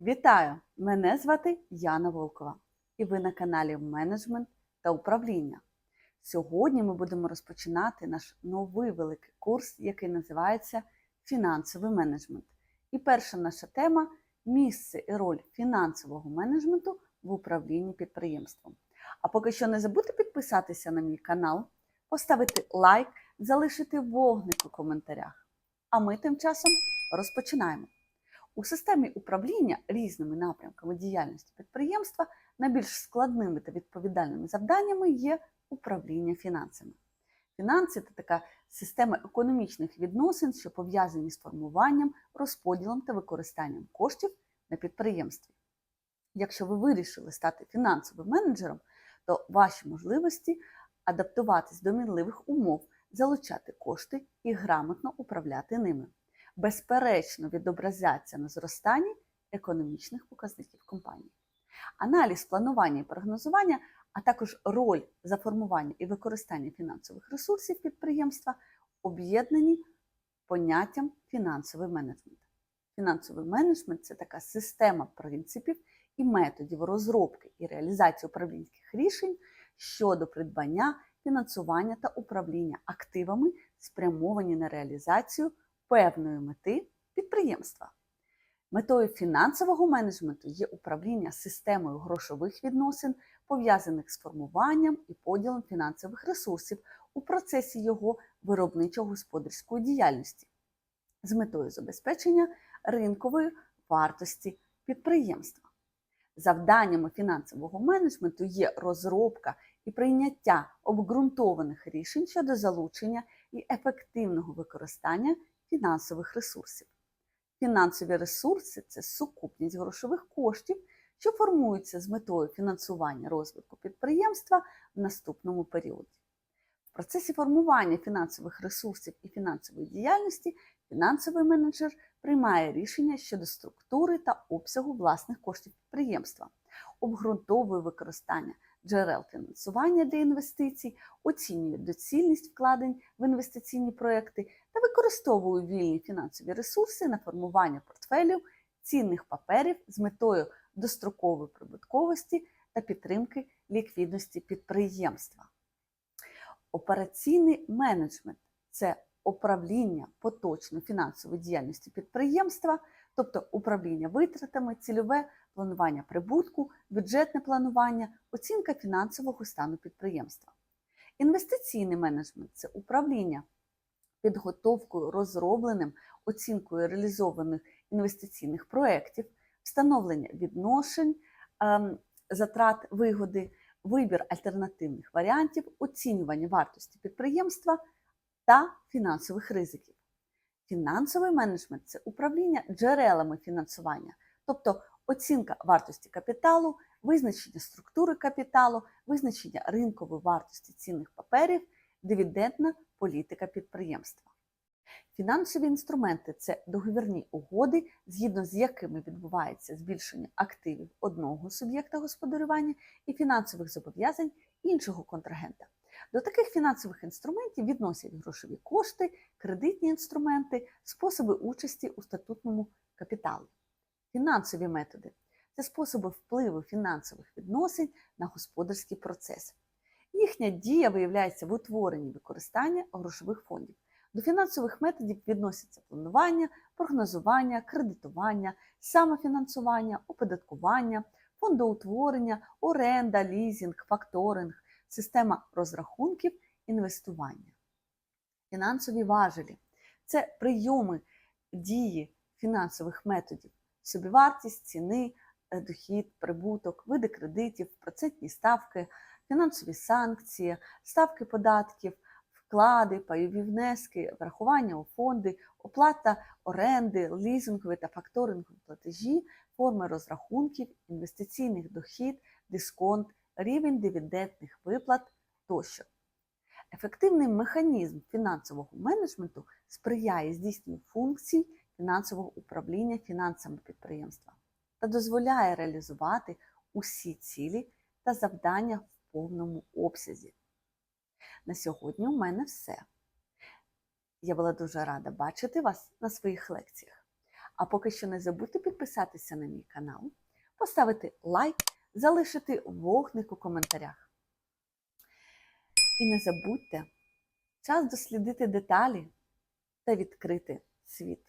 Вітаю! Мене звати Яна Волкова, і ви на каналі Менеджмент та управління. Сьогодні ми будемо розпочинати наш новий великий курс, який називається Фінансовий менеджмент. І перша наша тема місце і роль фінансового менеджменту в управлінні підприємством. А поки що не забудьте підписатися на мій канал, поставити лайк, залишити вогник у коментарях. А ми тим часом розпочинаємо. У системі управління різними напрямками діяльності підприємства найбільш складними та відповідальними завданнями є управління фінансами. Фінанси це така система економічних відносин, що пов'язані з формуванням, розподілом та використанням коштів на підприємстві. Якщо ви вирішили стати фінансовим менеджером, то ваші можливості адаптуватись до мінливих умов, залучати кошти і грамотно управляти ними безперечно відобразяться на зростанні економічних показників компанії. Аналіз планування і прогнозування, а також роль за формування і використання фінансових ресурсів підприємства об'єднані поняттям фінансовий менеджмент. Фінансовий менеджмент це така система принципів і методів розробки і реалізації управлінських рішень щодо придбання, фінансування та управління активами, спрямовані на реалізацію певної мети підприємства. Метою фінансового менеджменту є управління системою грошових відносин, пов'язаних з формуванням і поділом фінансових ресурсів у процесі його виробничо-господарської діяльності з метою забезпечення ринкової вартості підприємства. Завданнями фінансового менеджменту є розробка і прийняття обґрунтованих рішень щодо залучення і ефективного використання фінансових ресурсів. Фінансові ресурси це сукупність грошових коштів, що формуються з метою фінансування розвитку підприємства в наступному періоді. В процесі формування фінансових ресурсів і фінансової діяльності фінансовий менеджер приймає рішення щодо структури та обсягу власних коштів підприємства, обґрунтовує використання джерел фінансування для інвестицій, оцінює доцільність вкладень в інвестиційні проекти та використовує вільні фінансові ресурси на формування портфелів цінних паперів з метою дострокової прибутковості та підтримки ліквідності підприємства. Операційний менеджмент це управління поточної фінансової діяльності підприємства, тобто управління витратами, цільове планування прибутку, бюджетне планування, оцінка фінансового стану підприємства. Інвестиційний менеджмент це управління підготовкою розробленим оцінкою реалізованих інвестиційних проєктів, встановлення відношень, ем, затрат вигоди, вибір альтернативних варіантів, оцінювання вартості підприємства та фінансових ризиків. Фінансовий менеджмент це управління джерелами фінансування, тобто оцінка вартості капіталу, визначення структури капіталу, визначення ринкової вартості цінних паперів, дивідендна політика підприємства. Фінансові інструменти це договірні угоди, згідно з якими відбувається збільшення активів одного суб'єкта господарювання і фінансових зобов'язань іншого контрагента. До таких фінансових інструментів відносять грошові кошти, кредитні інструменти, способи участі у статутному капіталі. Фінансові методи це способи впливу фінансових відносин на господарський процес. Їхня дія виявляється в утворенні використання грошових фондів. До фінансових методів відносяться планування, прогнозування, кредитування, самофінансування, оподаткування, фондоутворення, оренда, лізінг, факторинг, система розрахунків, інвестування. Фінансові важелі це прийоми дії фінансових методів, собівартість, ціни, е, дохід, прибуток, види кредитів, процентні ставки, фінансові санкції, ставки податків, вклади, пайові внески, врахування у фонди, оплата оренди, лізингові та факторингові платежі, форми розрахунків, інвестиційних дохід, дисконт, рівень дивідендних виплат тощо. Ефективний механізм фінансового менеджменту сприяє здійсненню функцій фінансового управління фінансами підприємства та дозволяє реалізувати усі цілі та завдання в повному обсязі. На сьогодні у мене все. Я була дуже рада бачити вас на своїх лекціях. А поки що не забудьте підписатися на мій канал, поставити лайк, залишити вогник у коментарях. І не забудьте час дослідити деталі та відкрити світ.